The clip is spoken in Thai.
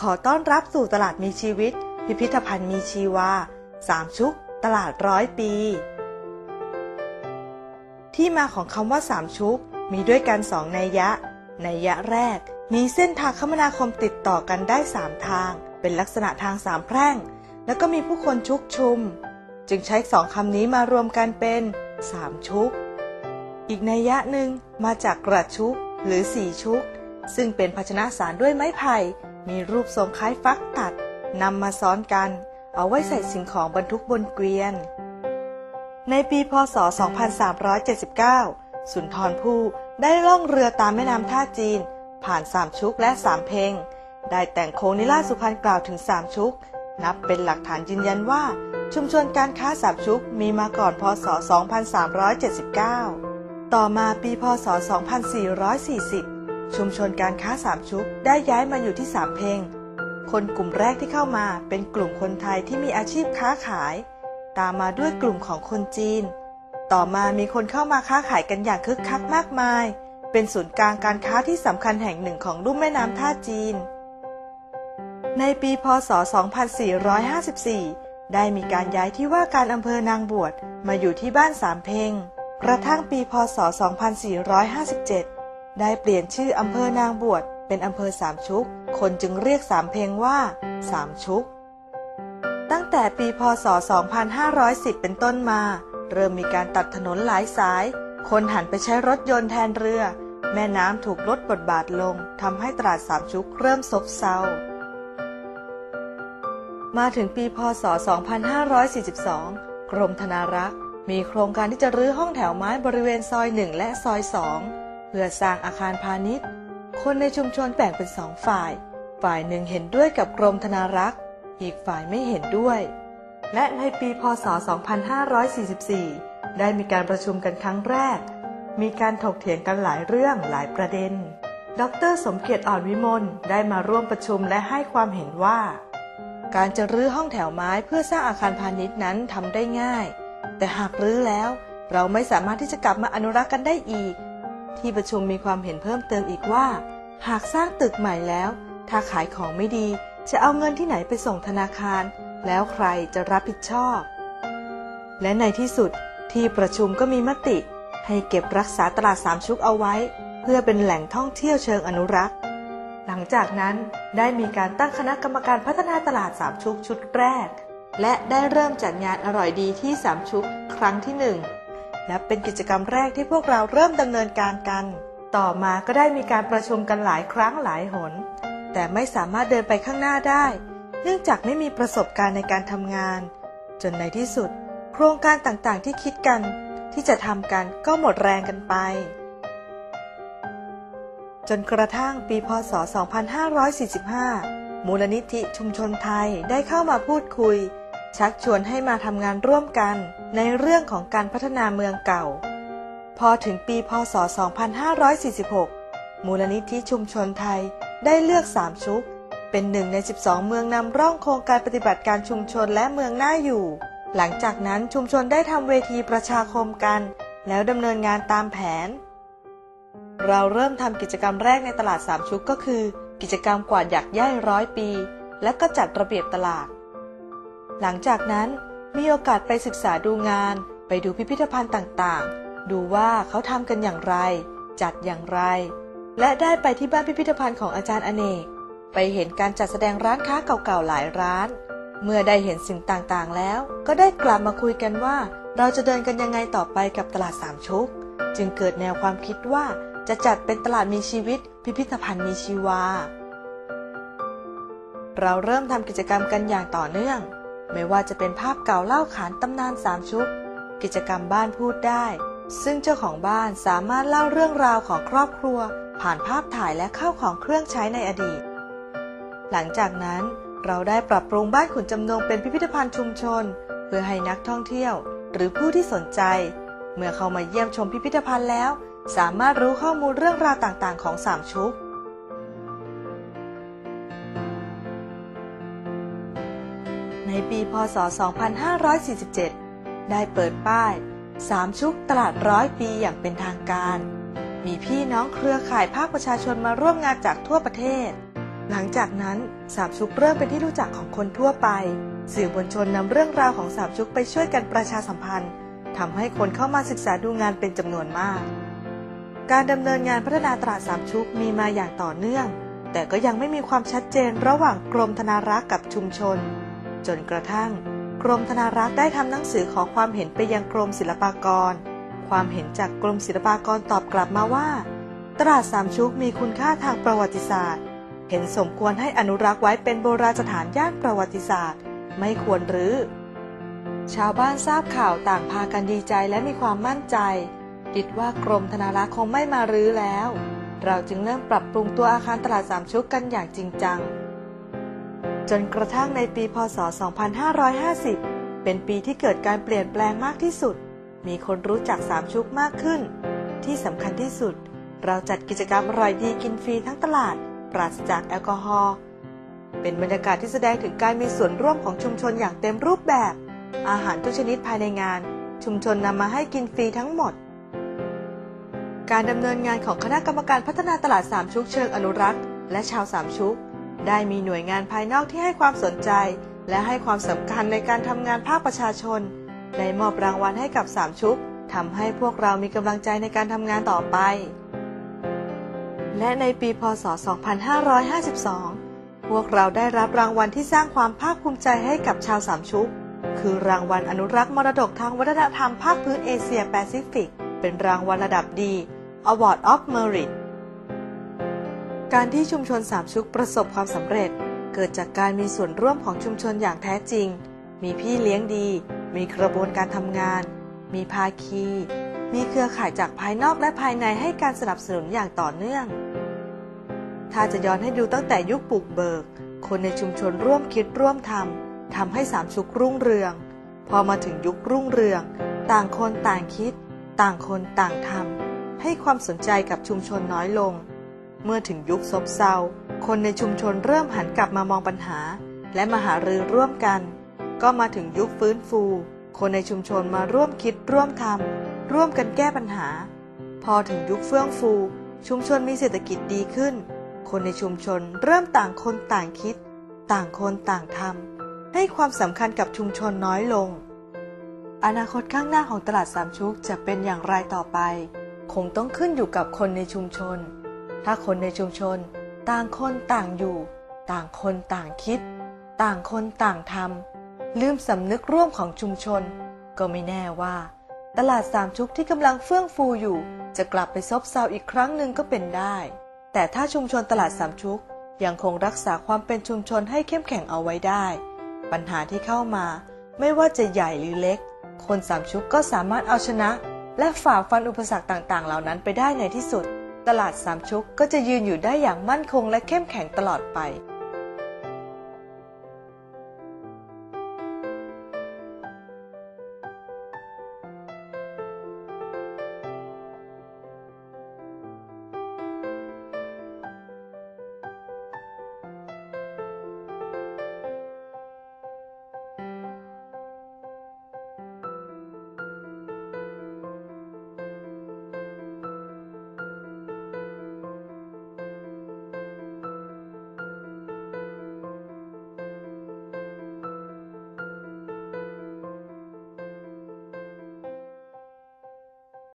ขอต้อนรับสู่ตลาดมีชีวิต พิพิธภัณฑ์มีชีวา สามชุก ตลาดร้อยปี ที่มาของคำว่าสามชุก มีด้วยกันสองนัยยะ นัยยะแรก มีเส้นทางคมนาคมติดต่อกันได้สามทาง เป็นลักษณะทางสามแพร่ง แล้วก็มีผู้คนชุกชุม จึงใช้สองคำนี้มารวมกันเป็นสามชุก อีกนัยยะหนึ่งมาจากกระชุกหรือสี่ชุก ซึ่งเป็นภาชนะสารด้วยไม้ไผ่ มีรูปทรงคล้ายฟักตัดนำมาซ้อนกัน เอาไว้ใส่สิ่งของบรรทุกบนเกวียน ในปีพศ 2379 สุนทรภู่ได้ล่องเรือตามแม่น้ำท่าจีน ผ่านสามชุกและสามเพงได้แต่งโค้งนิราสุพรรณกล่าวถึงสามชุก นับเป็นหลักฐานยืนยันว่า ชุมชนการค้าสามชุกมีมาก่อนพศ 2379 ต่อมาปีพศ 2440 ชุมชนการค้าสามชุกได้ย้ายมาอยู่ที่สามเพงคนกลุ่มแรกที่เข้ามาเป็นกลุ่มคนไทยที่มีอาชีพค้าขาย ตามมาด้วยกลุ่มของคนจีน ต่อมามีคนเข้ามาค้าขายกันอย่างคึกคักมากมาย เป็นศูนย์กลางการค้าที่สำคัญแห่งหนึ่งของลุ่มแม่น้ำท่าจีน ในปีพศ 2454 ได้มีการย้ายที่ว่าการอำเภอนางบวชมาอยู่ที่บ้านสามเพงกระทั่งปีพศ 2457 ได้เปลี่ยนชื่ออำเภอนางบวชเป็นอำเภอสามชุก คนจึงเรียกสามเพลงว่าสามชุก ตั้งแต่ปีพศ 2510 เป็นต้นมา เริ่มมีการตัดถนนหลายสาย คนหันไปใช้รถยนต์แทนเรือ แม่น้ำถูกลดบทบาทลงทำให้ตลาดสามชุกเริ่มซบเซา มาถึงปีพศ 2542 กรมธนารักษ์มีโครงการที่จะรื้อห้องแถวไม้บริเวณซอย1และซอย2เพื่อสร้างอาคารพาณิชย์ คนในชุมชนแบ่งเป็นสองฝ่าย ฝ่ายหนึ่งเห็นด้วยกับกรมธนารักษ์ อีกฝ่ายไม่เห็นด้วย และในปีพศ 2544 ได้มีการประชุมกันครั้งแรก มีการถกเถียงกันหลายเรื่องหลายประเด็น ดร สมเกียรติอ่อนวิมลได้มาร่วมประชุมและให้ความเห็นว่า การจะรื้อห้องแถวไม้เพื่อสร้างอาคารพาณิชย์นั้นทำได้ง่าย แต่หากรื้อแล้ว เราไม่สามารถที่จะกลับมาอนุรักษ์กันได้อีก ที่ประชุมมีความเห็นเพิ่มเติมอีกว่า หากสร้างตึกใหม่แล้ว ถ้าขายของไม่ดี จะเอาเงินที่ไหนไปส่งธนาคาร แล้วใครจะรับผิดชอบ และในที่สุดที่ประชุมก็มีมติ ให้เก็บรักษาตลาดสามชุกเอาไว้ เพื่อเป็นแหล่งท่องเที่ยวเชิงอนุรักษ์ หลังจากนั้นได้มีการตั้งคณะกรรมการพัฒนาตลาดสามชุกชุดแรก และได้เริ่มจัดงานอร่อยดีที่สามชุกครั้งที่หนึ่ง และเป็นกิจกรรมแรกที่พวกเราเริ่มดำเนินการกัน ต่อมาก็ได้มีการประชุมกันหลายครั้งหลายหน แต่ไม่สามารถเดินไปข้างหน้าได้ เนื่องจากไม่มีประสบการณ์ในการทำงาน จนในที่สุด โครงการต่างๆที่คิดกัน ที่จะทำกันก็หมดแรงกันไป จนกระทั่งปีพศ 2545 มูลนิธิชุมชนไทยได้เข้ามาพูดคุย ชักชวนให้มาทำงานร่วมกันในเรื่องของการพัฒนาเมืองเก่า พอถึงปีพศ 2546 มูลนิธิชุมชนไทยได้เลือกสามชุก เป็นหนึ่งใน 12 เมืองนำร่องโครงการปฏิบัติการชุมชนและเมืองน่าอยู่ หลังจากนั้นชุมชนได้ทำเวทีประชาคมกัน แล้วดำเนินงานตามแผน เราเริ่มทำกิจกรรมแรกในตลาดสามชุกก็คือ กิจกรรมกวาดหยักย่ายร้อยปี และก็จัดระเบียบตลาด หลังจากนั้นมีโอกาสไปศึกษาดูงาน ไปดูพิพิธภัณฑ์ต่างๆ ดูว่าเขาทำกันอย่างไร จัดอย่างไร และได้ไปที่บ้านพิพิธภัณฑ์ของอาจารย์อเนก ไปเห็นการจัดแสดงร้านค้าเก่าๆหลายร้าน เมื่อได้เห็นสิ่งต่างๆแล้ว ก็ได้กลับมาคุยกันว่า เราจะเดินกันยังไงต่อไปกับตลาดสามชุก จึงเกิดแนวความคิดว่าจะจัดเป็นตลาดมีชีวิต พิพิธภัณฑ์มีชีวา เราเริ่มทำกิจกรรมกันอย่างต่อเนื่อง ไม่ว่าจะเป็นภาพเก่าเล่าขานตำนานสามชุก กิจกรรมบ้านพูดได้ ซึ่งเจ้าของบ้านสามารถเล่าเรื่องราวของครอบครัว ผ่านภาพถ่ายและข้าวของเครื่องใช้ในอดีต หลังจากนั้นเราได้ปรับปรุงบ้านขุนจำนงเป็นพิพิธภัณฑ์ชุมชน เพื่อให้นักท่องเที่ยว หรือผู้ที่สนใจ เมื่อเข้ามาเยี่ยมชมพิพิธภัณฑ์แล้ว สามารถรู้ข้อมูลเรื่องราวต่างๆ ของสามชุก ในปีพศ 2547 ได้เปิดป้าย สามชุกตลาดร้อยปีอย่างเป็นทางการ มีพี่น้องเครือข่ายภาคประชาชนมาร่วมงานจากทั่วประเทศ หลังจากนั้นสามชุกเริ่มเป็นที่รู้จักของคนทั่วไป สื่อมวลชนนำเรื่องราวของสามชุกไปช่วยกันประชาสัมพันธ์ทำให้คนเข้ามาศึกษาดูงานเป็นจำนวนมาก การดำเนินงานพัฒนาตลาดสามชุกมีมาอย่างต่อเนื่อง แต่ก็ยังไม่มีความชัดเจนระหว่างกรมธนารักษ์กับชุมชน จนกระทั่ง กรมธนารักษ์ได้ทำหนังสือขอความเห็นไปยังกรมศิลปากร ความเห็นจากกรมศิลปากรตอบกลับมาว่า ตลาดสามชุกมีคุณค่าทางประวัติศาสตร์ เห็นสมควรให้อนุรักษ์ไว้เป็นโบราณสถานย่านประวัติศาสตร์ ไม่ควรรื้อชาวบ้านทราบข่าวต่างพากันดีใจและมีความมั่นใจ คิดว่ากรมธนารักษ์คงไม่มารื้อแล้ว เราจึงเริ่มปรับปรุงตัวอาคารตลาดสามชุกกันอย่างจริงจัง จนกระทั่งในปีพศ 2550 เป็นปีที่เกิดการเปลี่ยนแปลงมากที่สุด มีคนรู้จักสามชุกมากขึ้น ที่สำคัญที่สุด เราจัดกิจกรรมอร่อยดีกินฟรีทั้งตลาด ปราศจากแอลกอฮอล์ เป็นบรรยากาศที่แสดงถึงการมีส่วนร่วมของชุมชนอย่างเต็มรูปแบบ อาหารทุกชนิดภายในงาน ชุมชนนำมาให้กินฟรีทั้งหมด การดำเนินงานของคณะกรรมการพัฒนาตลาดสามชุกเชิงอนุรักษ์ และชาวสามชุก ได้มีหน่วยงานภายนอกที่ให้ความสนใจ และให้ความสำคัญในการทำงานภาคประชาชน ได้มอบรางวัลให้กับสามชุกทำให้พวกเรามีกำลังใจในการทำงานต่อไป และในปีพศ 2552 พวกเราได้รับรางวัลที่สร้างความภาคภูมิใจให้กับชาวสามชุก คือรางวัลอนุรักษ์มรดกทางวัฒนธรรมภาคพื้นเอเชียแปซิฟิก เป็นรางวัลระดับดี Award of Merit การที่ชุมชนสามชุกประสบความสำเร็จ เกิดจากการมีส่วนร่วมของชุมชนอย่างแท้จริง มีพี่เลี้ยงดี มีกระบวนการทำงาน มีภาคี มีเครือข่ายจากภายนอกและภายในให้การสนับสนุนอย่างต่อเนื่อง ถ้าจะย้อนให้ดูตั้งแต่ยุคปลูกเบิก คนในชุมชนร่วมคิดร่วมทำทำให้สามชุกรุ่งเรือง พอมาถึงยุครุ่งเรือง ต่างคนต่างคิด ต่างคนต่างทำให้ความสนใจกับชุมชนน้อยลง เมื่อถึงยุคซบเซา คนในชุมชนเริ่มหันกลับมามองปัญหา และมาหารือร่วมกัน ก็มาถึงยุคฟื้นฟู คนในชุมชนมาร่วมคิดร่วมทำร่วมกันแก้ปัญหา พอถึงยุคเฟื่องฟู ชุมชนมีเศรษฐกิจดีขึ้น คนในชุมชนเริ่มต่างคนต่างคิด ต่างคนต่างทำให้ความสำคัญกับชุมชนน้อยลง อนาคตข้างหน้าของตลาดสามชุกจะเป็นอย่างไรต่อไป คงต้องขึ้นอยู่กับคนในชุมชน ถ้าคนในชุมชน ต่างคนต่างอยู่ ต่างคนต่างคิด ต่างคนต่างทำลืมสำนึกร่วมของชุมชน ก็ไม่แน่ว่า ตลาดสามชุกที่กำลังเฟื่องฟูอยู่ จะกลับไปซบเซาอีกครั้งหนึ่งก็เป็นได้ แต่ถ้าชุมชนตลาดสามชุกยังคงรักษาความเป็นชุมชนให้เข้มแข็งเอาไว้ได้ ปัญหาที่เข้ามาไม่ว่าจะใหญ่หรือเล็ก คนสามชุกก็สามารถเอาชนะ และฝ่าฟันอุปสรรคต่างๆ เหล่านั้นไปได้ในที่สุด ตลาดสามชุกก็จะยืนอยู่ได้อย่างมั่นคงและเข้มแข็งตลอดไป